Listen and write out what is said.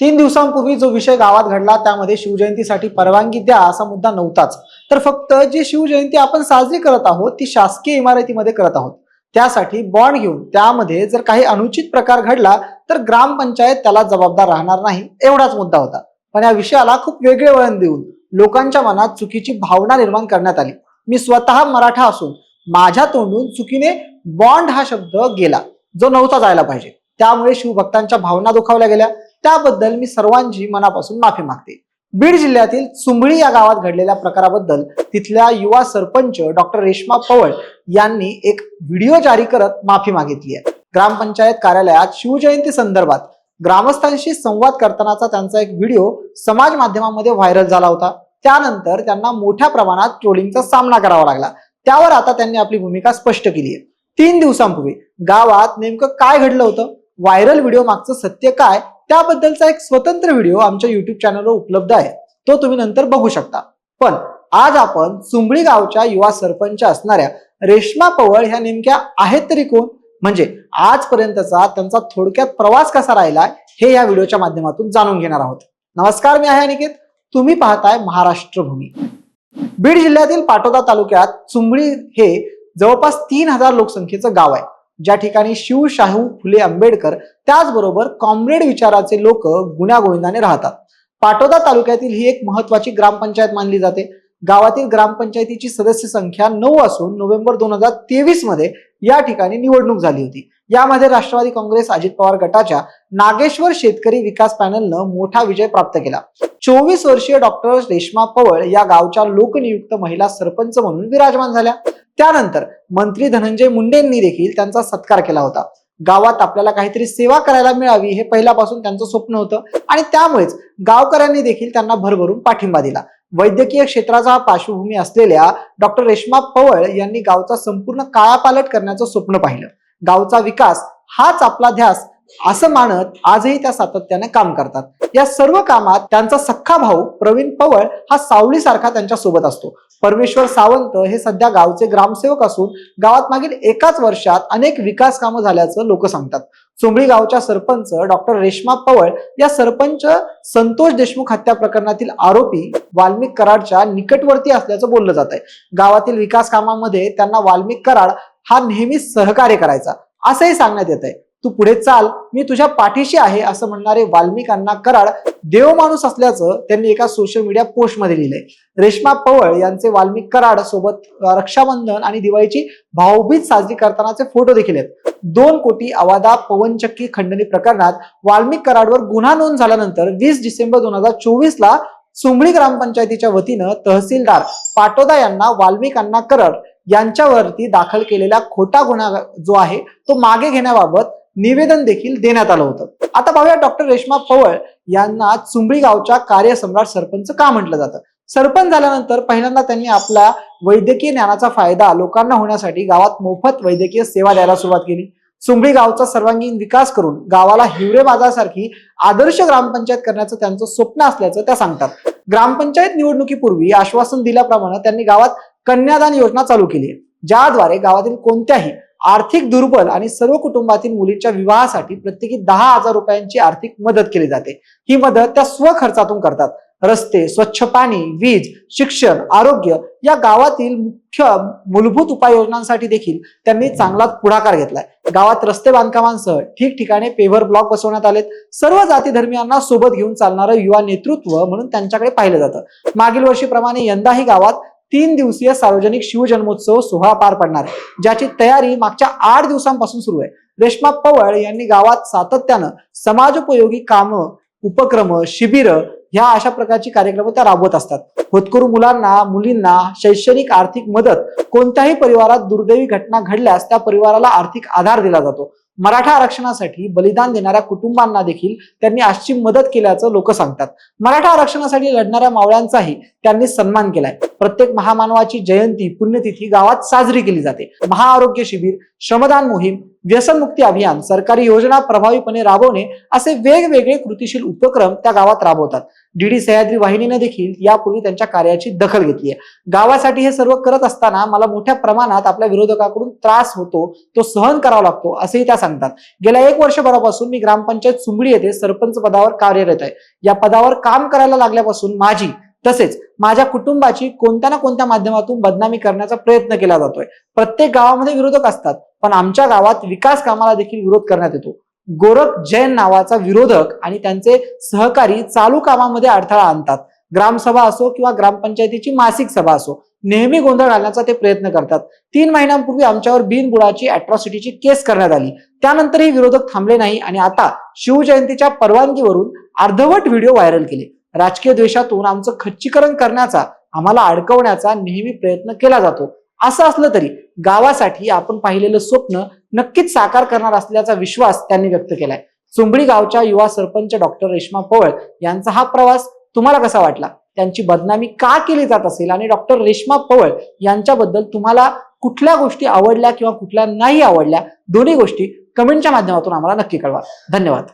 तीन दिवसांपूर्वी जो विषय गावात घडला त्यामध्ये शिवजयंतीसाठी परवानगी द्या असा मुद्दा नव्हताच. तर फक्त जी शिवजयंती आपण साजरी करत आहोत ती शासकीय इमारतीमध्ये करत आहोत. त्यासाठी बॉन्ड घेऊन त्यामध्ये जर काही अनुचित प्रकार घडला तर ग्रामपंचायत त्याला जबाबदार राहणार नाही एवढाच मुद्दा होता. पण या विषयाला खूप वेगळे वळण देऊन लोकांच्या मनात चुकीची भावना निर्माण करण्यात आली. मी स्वतः मराठा असून माझ्या तोंडून चुकीने बॉन्ड हा शब्द गेला जो नव्हता जायला पाहिजे. त्यामुळे शिवभक्तांच्या भावना दुखावल्या गेल्या. त्याबद्दल मी सर्वांची मनापासून माफी मागते. बीड जिल्ह्यातील चुंबळी या गावात घडलेल्या प्रकाराबद्दल तिथल्या युवा सरपंच डॉक्टर रेश्मा पवळ यांनी एक व्हिडिओ जारी करत माफी मागितली आहे. ग्रामपंचायत कार्यालयात शिवजयंती संदर्भात ग्रामस्थांशी संवाद करतानाचा त्यांचा एक व्हिडिओ समाज माध्यमामध्ये व्हायरल झाला होता. त्यानंतर त्यांना मोठ्या प्रमाणात ट्रोलिंगचा सामना करावा लागला. त्यावर आता त्यांनी आपली भूमिका स्पष्ट केली आहे. तीन दिवसांपूर्वी गावात नेमकं काय घडलं होतं? व्हायरल व्हिडिओ मागचं सत्य काय? त्याबद्दलचा एक स्वतंत्र व्हिडिओ आमच्या युट्यूब चॅनलवर उपलब्ध आहे. तो तुम्ही नंतर बघू शकता. पण आज आपण सुंबळी गावच्या युवा सरपंच असणाऱ्या रेश्मा पवळ ह्या नेमक्या आहेत तरी कोण? म्हणजे आजपर्यंतचा त्यांचा थोडक्यात प्रवास कसा राहिला हे या व्हिडिओच्या माध्यमातून जाणून घेणार आहोत. नमस्कार मी आहे अनिकेत. तुम्ही पाहताय महाराष्ट्र भूमी. बीड जिल्ह्यातील पाटोदा तालुक्यात चुंबळी हे जवळपास तीन हजार लोकसंख्येचं गाव आहे. ज्या ठिकाणी शिवशाहू फुले आंबेडकर त्याचबरोबर कॉम्रेड विचाराचे लोक गुण्यागोविंदाने राहतात. पाटोदा तालुक्यातील ही एक महत्वाची ग्रामपंचायत मानली जाते. गावातील ग्रामपंचायतीची सदस्य संख्या नऊ असून नोव्हेंबर दोन हजार तेवीसमध्ये या ठिकाणी निवडणूक झाली होती. यामध्ये राष्ट्रवादी काँग्रेस अजित पवार गटाच्या नागेश्वर शेतकरी विकास पॅनलनं मोठा विजय प्राप्त केला. चोवीस वर्षीय डॉक्टर रेश्मा पवळ या गावच्या लोकनियुक्त महिला सरपंच म्हणून विराजमान झाल्या. त्यानंतर मंत्री धनंजय मुंडेंनी देखील त्यांचा सत्कार केला होता. गावात आपल्याला काहीतरी सेवा करायला मिळावी हे पहिल्यापासून त्यांचं स्वप्न होतं आणि त्यामुळेच गावकऱ्यांनी देखील त्यांना भरभरून पाठिंबा दिला. वैद्यकीय क्षेत्राचा पार्श्वभूमी असलेल्या डॉक्टर रेश्मा पवळ यांनी गावचा संपूर्ण काळापालट करण्याचं स्वप्न पाहिलं. गावचा विकास हाच आपला ध्यास असं मानत आजही त्या सातत्याने काम करतात. या सर्व कामात त्यांचा सख्खा भाऊ प्रवीण पवळ हा सावलीसारखा त्यांच्यासोबत असतो. परमेश्वर सावंत हे सध्या गावचे ग्रामसेवक असून गावात मागील एकाच वर्षात अनेक विकास कामं झाल्याचं लोक सांगतात. चुंबळी गावच्या सरपंच डॉक्टर रेश्मा पवळ या सरपंच संतोष देशमुख हत्या प्रकरणातील आरोपी वाल्मिक कराडच्या निकटवर्ती असल्याचं बोललं जात आहे गावातील विकास कामामध्ये त्यांना वाल्मिक कराड हा नेहमीच सहकार्य करायचा असंही सांगण्यात येत आहे तू पुढे चाल मी तुझ्या पाठीशी आहे असं म्हणणारे वाल्मिकांना कराड देव माणूस असल्याचं त्यांनी एका सोशल मीडिया पोस्टमध्ये लिहिलंय. रेश्मा पवळ यांचे वाल्मिक कराड सोबत रक्षाबंधन आणि दिवाळीची भाऊबीज साजरी करतानाचे फोटो देखील आहेत. दोन कोटी अवादा पवनचक्की खंडणी प्रकरणात वाल्मिक कराडवर गुन्हा नोंद झाल्यानंतर वीस डिसेंबर दोन हजार चोवीस ला सुंबळी ग्रामपंचायतीच्या वतीनं तहसीलदार पाटोदा यांना वाल्मिकांना कराड यांच्यावरती दाखल केलेला खोटा गुन्हा जो आहे तो मागे घेण्याबाबत निवेदन देखील देण्यात आलं होतं. आता पाहूया डॉक्टर रेश्मा पवळ यांना चुंबळी गावच्या कार्यसम्राट सरपंच का म्हटलं जातं? सरपंच झाल्यानंतर पहिल्यांदा त्यांनी आपला वैद्यकीय ज्ञानाचा फायदा लोकांना होण्यासाठी गावात मोफत वैद्यकीय सेवा द्यायला सुरुवात केली. चुंबळी गावचा सर्वांगीण विकास करून गावाला हिवरे बाजारसारखी आदर्श ग्रामपंचायत करण्याचं त्यांचं स्वप्न असल्याचं त्या सांगतात. ग्रामपंचायत निवडणुकीपूर्वी आश्वासन दिल्याप्रमाणे त्यांनी गावात कन्यादान योजना चालू केली ज्याद्वारे गावातील कोणत्याही आर्थिक दुर्बल आणि सर्व कुटुंबातील मुलींच्या विवाहासाठी प्रत्येकी दहा हजार रुपयांची आर्थिक मदत केली जाते. ही मदत त्या स्वखर्चातून करतात. रस्ते स्वच्छ पाणी वीज शिक्षण आरोग्य या गावातील मुख्य मूलभूत उपाययोजनांसाठी देखील त्यांनी चांगला पुढाकार घेतलाय. गावात रस्ते बांधकामांसह ठिकठिकाणी पेव्हर ब्लॉक बसवण्यात आलेत. सर्व जाती धर्मियांना सोबत घेऊन चालणारं युवा नेतृत्व म्हणून त्यांच्याकडे पाहिलं जातं. मागील वर्षीप्रमाणे यंदाही गावात तीन दिवसीय सार्वजनिक शिवजन्मोत्सव सोहळा पार पडणार ज्याची तयारी मागच्या आठ दिवसांपासून सुरू आहे. रेश्मा पवळ यांनी गावात सातत्यानं समाजोपयोगी कामं उपक्रम शिबिर ह्या अशा प्रकारची कार्यक्रम त्या राबवत असतात. होतकरू मुलांना मुलींना शैक्षणिक आर्थिक मदत कोणत्याही परिवारात दुर्दैवी घटना घडल्यास त्या परिवाराला आर्थिक आधार दिला जातो. मराठा आरक्षणासाठी बलिदान देणाऱ्या कुटुंबांना देखील त्यांनी आजची मदत केल्याचं लोक सांगतात. मराठा आरक्षणासाठी लढणाऱ्या मावळ्यांचाही त्यांनी सन्मान केलाय. प्रत्येक महामानवाची जयंती पुण्यतिथी गावात साजरी केली जाते. महाआरोग्य शिबिर श्रमदान मोहीम व्यसनमुक्ती अभियान सरकारी योजना प्रभावीपणे राबवणे असे वेगवेगळे कृतीशील उपक्रम त्या गावात राबवतात. डीडी सह्याद्री वाहिनीने देखील यापूर्वी त्यांच्या कार्याची दखल घेतली आहे. गावासाठी हे सर्व करत असताना मला मोठ्या प्रमाणात आपल्या विरोधकाकडून त्रास होतो तो सहन करावा लागतो असेही त्या सांगतात. गेल्या एक वर्षभरापासून मी ग्रामपंचायत सुंबडी येथे सरपंच पदावर कार्यरत आहे. या पदावर काम करायला लागल्यापासून माझी तसेच माझ्या कुटुंबाची कोणत्या ना कोणत्या माध्यमातून बदनामी करण्याचा प्रयत्न केला जातोय. प्रत्येक गावामध्ये विरोधक असतात पण आमच्या गावात विकास कामाला देखील विरोध करण्यात येतो. गोरख जैन नावाचा विरोधक आणि त्यांचे सहकारी चालू कामामध्ये अडथळा आणतात. ग्रामसभा असो किंवा ग्रामपंचायतीची मासिक सभा असो नेहमी गोंधळ घालण्याचा ते प्रयत्न करतात. तीन महिन्यांपूर्वी आमच्यावर बिनबुडाची अॅट्रॉसिटीची केस करण्यात आली. त्यानंतरही विरोधक थांबले नाही आणि आता शिवजयंतीच्या परवानगीवरून अर्धवट व्हिडिओ व्हायरल केले. राजकीय द्वेषातून आमचं खच्चीकरण करण्याचा आम्हाला अडकवण्याचा नेहमी प्रयत्न केला जातो. असं असलं तरी गावासाठी आपण पाहिलेलं स्वप्न नक्कीच साकार करणार असल्याचा विश्वास त्यांनी व्यक्त केलाय. चुंबडी गावच्या युवा सरपंच डॉक्टर रेश्मा पवळ यांचा हा प्रवास तुम्हाला कसा वाटला? त्यांची बदनामी का केली जात असेल? आणि डॉक्टर रेश्मा पवळ यांच्याबद्दल तुम्हाला कुठल्या गोष्टी आवडल्या किंवा कुठल्या नाही आवडल्या? दोन्ही गोष्टी कमेंटच्या माध्यमातून आम्हाला नक्की कळवा. धन्यवाद.